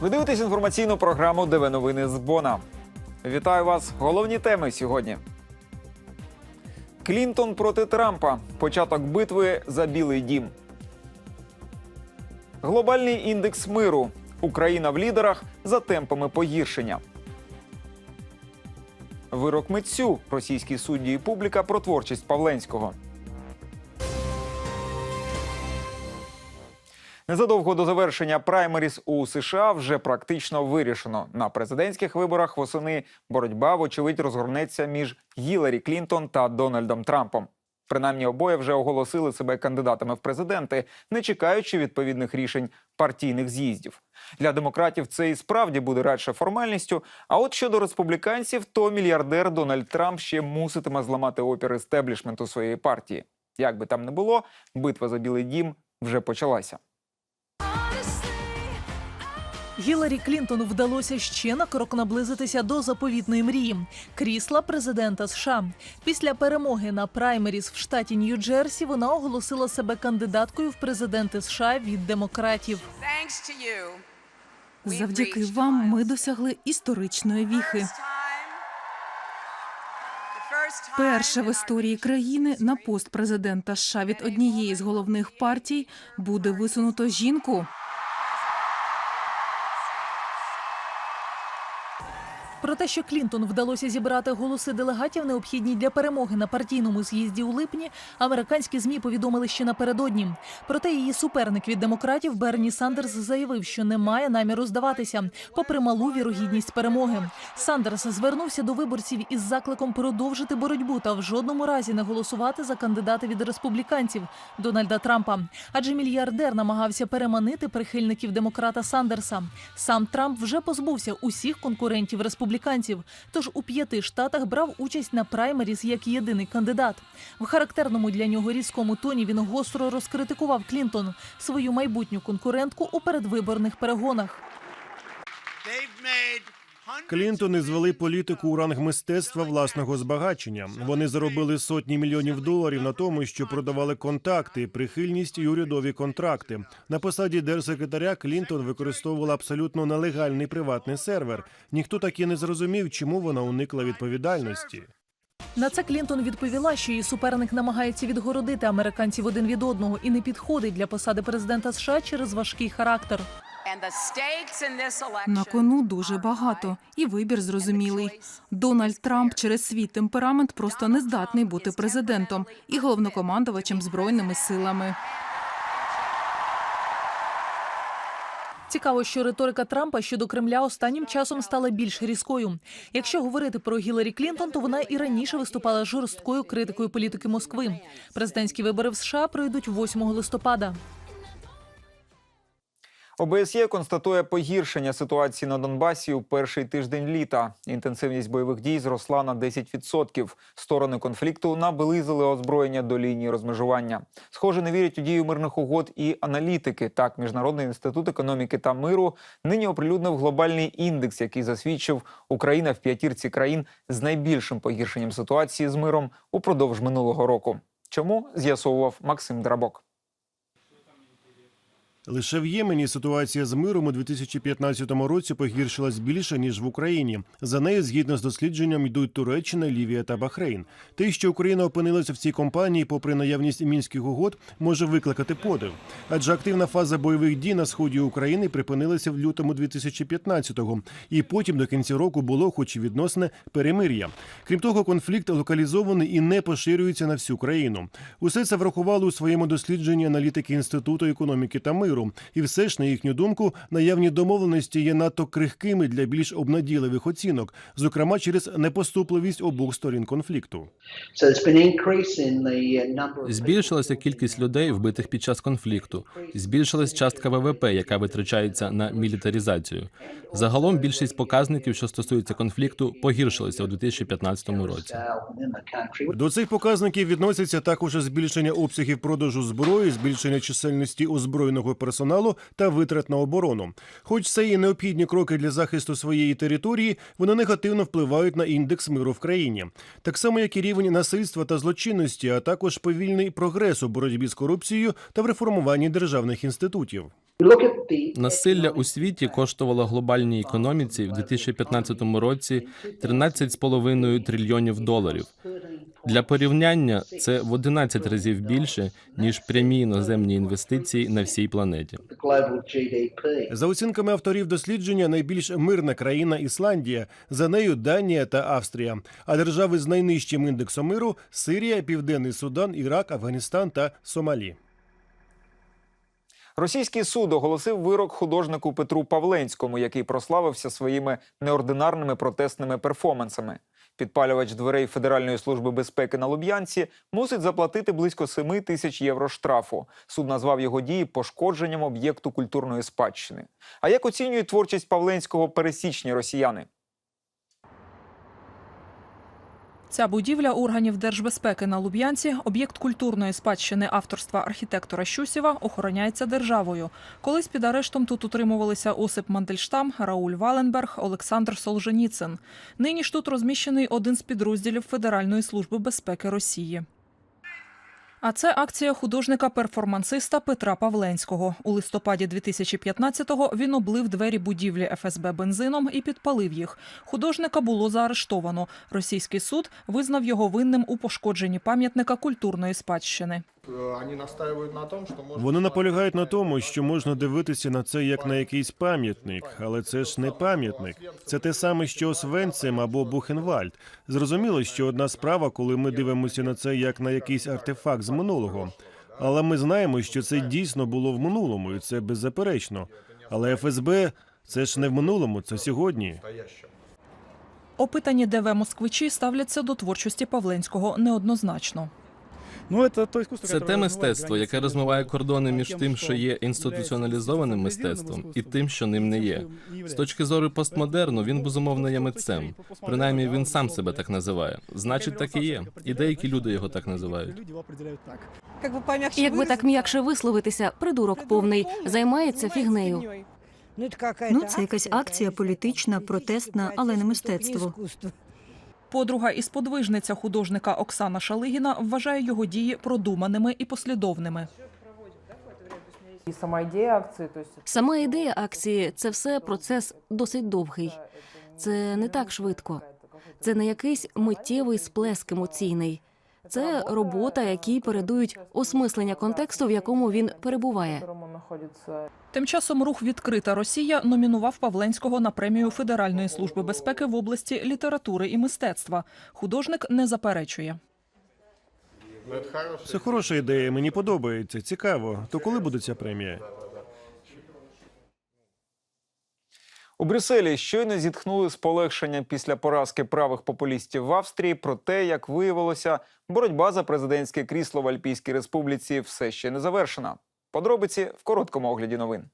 Ви дивитесь інформаційну програму ДВ Новини з Бона. Вітаю вас. Головні теми сьогодні. Клінтон проти Трампа. Початок битви за Білий дім. Глобальний індекс миру. Україна в лідерах за темпами погіршення. Вирок митцю. Російські судді і публіка про творчість Павленського. Незадовго до завершення праймеріс у США вже практично вирішено. На президентських виборах восени боротьба, вочевидь, розгорнеться між Гіларі Клінтон та Дональдом Трампом. Принаймні обоє вже оголосили себе кандидатами в президенти, не чекаючи відповідних рішень партійних з'їздів. Для демократів це і справді буде радше формальністю. А от щодо республіканців, то мільярдер Дональд Трамп ще муситиме зламати опір істеблішменту своєї партії. Як би там не було, битва за Білий Дім вже почалася. Гіларі Клінтон вдалося ще на крок наблизитися до заповітної мрії крісла президента США. Після перемоги на праймеріс в штаті Нью-Джерсі вона оголосила себе кандидаткою в президенти США від демократів. Завдяки вам ми досягли історичної віхи. Перше в історії країни на пост президента США від однієї з головних партій буде висунуто жінку. Про те, що Клінтон вдалося зібрати голоси делегатів, необхідні для перемоги на партійному з'їзді у липні, американські змі повідомили ще напередодні. Проте її суперник від демократів Берні Сандерс заявив, що не має наміру здаватися, попри малу вірогідність перемоги. Сандерс звернувся до виборців із закликом продовжити боротьбу та в жодному разі не голосувати за кандидата від республіканців Дональда Трампа. Адже мільярдер намагався переманити прихильників демократа Сандерса. Сам Трамп вже позбувся усіх конкурентів республіканців. Тож у п'яти штатах брав участь на праймеріс як єдиний кандидат. В характерному для нього різкому тоні він гостро розкритикував Клінтон, свою майбутню конкурентку у передвиборних перегонах. Клінтони звели політику у ранг мистецтва власного збагачення. Вони заробили сотні мільйонів доларів на тому, що продавали контакти, прихильність і урядові контракти. На посаді держсекретаря Клінтон використовувала абсолютно нелегальний приватний сервер. Ніхто так і не зрозумів, чому вона уникла відповідальності. На це Клінтон відповіла, що її суперник намагається відгородити американців один від одного і не підходить для посади президента США через важкий характер. На кону дуже багато, і вибір зрозумілий. Дональд Трамп через свій темперамент просто не здатний бути президентом і головнокомандувачем збройними силами. Цікаво, що риторика Трампа щодо Кремля останнім часом стала більш різкою. Якщо говорити про Гіларі Клінтон, то вона і раніше виступала жорсткою критикою політики Москви. Президентські вибори в США пройдуть 8 листопада. ОБСЄ констатує погіршення ситуації на Донбасі у перший тиждень літа. Інтенсивність бойових дій зросла на 10%. Сторони конфлікту наблизили озброєння до лінії розмежування. Схоже, не вірять у дію мирних угод і аналітики. Так, Міжнародний інститут економіки та миру нині оприлюднив глобальний індекс, який засвідчив Україна в п'ятірці країн з найбільшим погіршенням ситуації з миром упродовж минулого року. Чому з'ясовував Максим Драбок? Лише в Ємені ситуація з миром у 2015 році погіршилась більше ніж в Україні. За нею, згідно з дослідженням, йдуть Туреччина, Лівія та Бахрейн. Те, що Україна опинилася в цій компанії, попри наявність мінських угод, може викликати подив. Адже активна фаза бойових дій на сході України припинилася в лютому 2015-го, і потім до кінця року було, хоч і відносне, перемир'я. Крім того, конфлікт локалізований і не поширюється на всю країну. Усе це врахували у своєму дослідженні аналітики інституту економіки та миру. І все ж, на їхню думку, наявні домовленості є надто крихкими для більш обнадійливих оцінок, зокрема через непоступливість обох сторін конфлікту. Uh, Збільшилася кількість людей, вбитих під час конфлікту. Збільшилась частка ВВП, яка витрачається на мілітаризацію. Загалом більшість показників, що стосуються конфлікту, погіршилися у 2015 році. До цих показників відносяться також збільшення обсягів продажу зброї, збільшення чисельності озброєного персоналу персоналу та витрат на оборону. Хоч це і необхідні кроки для захисту своєї території, вони негативно впливають на індекс миру в країні, так само як і рівень насильства та злочинності, а також повільний прогрес у боротьбі з корупцією та в реформуванні державних інститутів. Насилля у світі коштувало глобальній економіці в 2015 році 13,5 трильйонів доларів. Для порівняння це в 11 разів більше ніж прямі іноземні інвестиції на всій планеті. За оцінками авторів дослідження, найбільш мирна країна Ісландія, за нею Данія та Австрія. А держави з найнижчим індексом миру Сирія, Південний Судан, Ірак, Афганістан та Сомалі. Російський суд оголосив вирок художнику Петру Павленському, який прославився своїми неординарними протестними перформансами. Підпалювач дверей Федеральної служби безпеки на Луб'янці мусить заплатити близько 7 тисяч євро штрафу. Суд назвав його дії пошкодженням об'єкту культурної спадщини. А як оцінюють творчість Павленського пересічні росіяни? Ця будівля органів держбезпеки на Луб'янці, об'єкт культурної спадщини авторства архітектора Щусєва, охороняється державою. Колись під арештом тут утримувалися Осип Мандельштам, Рауль Валенберг, Олександр Солженіцин. Нині ж тут розміщений один з підрозділів Федеральної служби безпеки Росії. А це акція художника-перформансиста Петра Павленського. У листопаді 2015-го він облив двері будівлі ФСБ бензином і підпалив їх. Художника було заарештовано. Російський суд визнав його винним у пошкодженні пам'ятника культурної спадщини. Они настаивают на том, что можно... Вони наполягають на тому, що можна дивитися на це як на якийсь пам'ятник, але це ж не пам'ятник. Це те саме, що Освенцим або Бухенвальд. Зрозуміло, що одна справа, коли ми дивимося на це як на якийсь артефакт з минулого. Але ми знаємо, що це дійсно було в минулому, і це беззаперечно. Але ФСБ це ж не в минулому, це сьогодні. Опитані ДВ москвичі ставляться до творчості Павленського неоднозначно. Ну, це, то искусство, Це которое те розмиває мистецтво, границі яке розмиває кордони між тим, тим, що що є являється інституціоналізованим мистецтвом, і тим, що ним не є. З точки зору постмодерну, він безумовно є митцем. Принаймні він сам себе так називає. Значить, так і є. І деякі люди його так називають. Люди його определяють так. Как бы помягче Якби так выразиться, м'якше висловитися, придурок повний займається фігнею. фигней. Ну, это какая-то Ну, це якась акція політична, протестна, але не мистецтво. Подруга і сподвижниця художника Оксана Шалигіна вважає його дії продуманими і послідовними. І сама ідея акції, то Сама ідея акції це все процес досить довгий. Це не так швидко. Це не якийсь миттєвий сплеск емоційний. Це робота, якій передують осмислення контексту, в якому він перебуває. Тим часом рух Відкрита Росія номінував Павленського на премію Федеральної служби безпеки в області літератури і мистецтва. Художник не заперечує. Це хороша ідея, мені подобається. Цікаво. То коли буде ця премія? У Брюсселі щойно зітхнули з полегшенням після поразки правих популістів в Австрії. Проте, як виявилося, боротьба за президентське крісло в Альпійській республіці все ще не завершена. Подробиці в короткому огляді новин.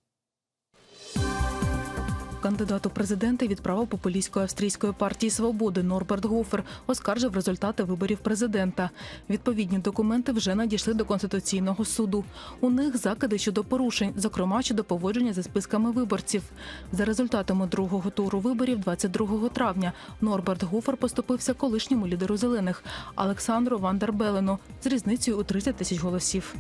Кандидат у президенти від правопопулістської австрійської партії свободи Норберт Гофер оскаржив результати виборів президента. Відповідні документи вже надійшли до конституційного суду. У них закиди щодо порушень, зокрема щодо поводження зі списками виборців. За результатами другого туру виборів, 22 травня, Норберт Гофер поступився колишньому лідеру зелених Олександру Вандербелену з різницею у 30 тисяч голосів.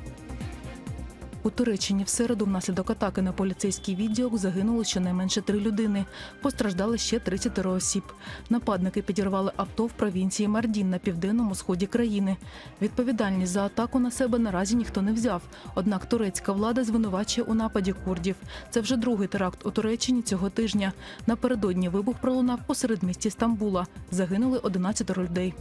У Туреччині в середу внаслідок атаки на поліцейський відділок загинуло щонайменше три людини. Постраждали ще 30 осіб. Нападники підірвали авто в провінції Мардін на південному сході країни. Відповідальність за атаку на себе наразі ніхто не взяв. Однак турецька влада звинувачує у нападі курдів. Це вже другий теракт у Туреччині цього тижня. Напередодні вибух пролунав посеред місті Стамбула. Загинули 11 людей.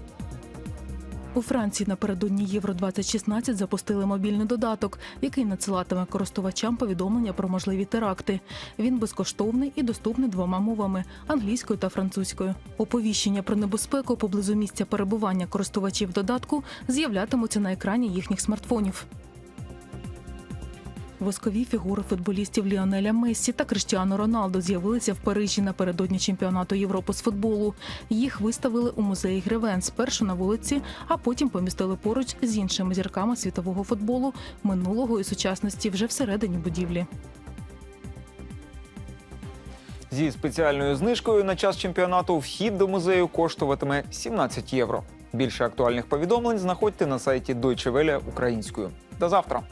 У Франції напередодні Євро 2016 запустили мобільний додаток, який надсилатиме користувачам повідомлення про можливі теракти. Він безкоштовний і доступний двома мовами англійською та французькою. Оповіщення про небезпеку поблизу місця перебування користувачів додатку з'являтимуться на екрані їхніх смартфонів. Воскові фігури футболістів Ліонеля Мессі та Криштіану Роналдо з'явилися в Парижі напередодні чемпіонату Європи з футболу. Їх виставили у музеї Гревен спершу на вулиці, а потім помістили поруч з іншими зірками світового футболу минулого і сучасності вже всередині будівлі. Зі спеціальною знижкою на час чемпіонату вхід до музею коштуватиме 17 євро. Більше актуальних повідомлень знаходьте на сайті Deutsche Welle українською. До завтра.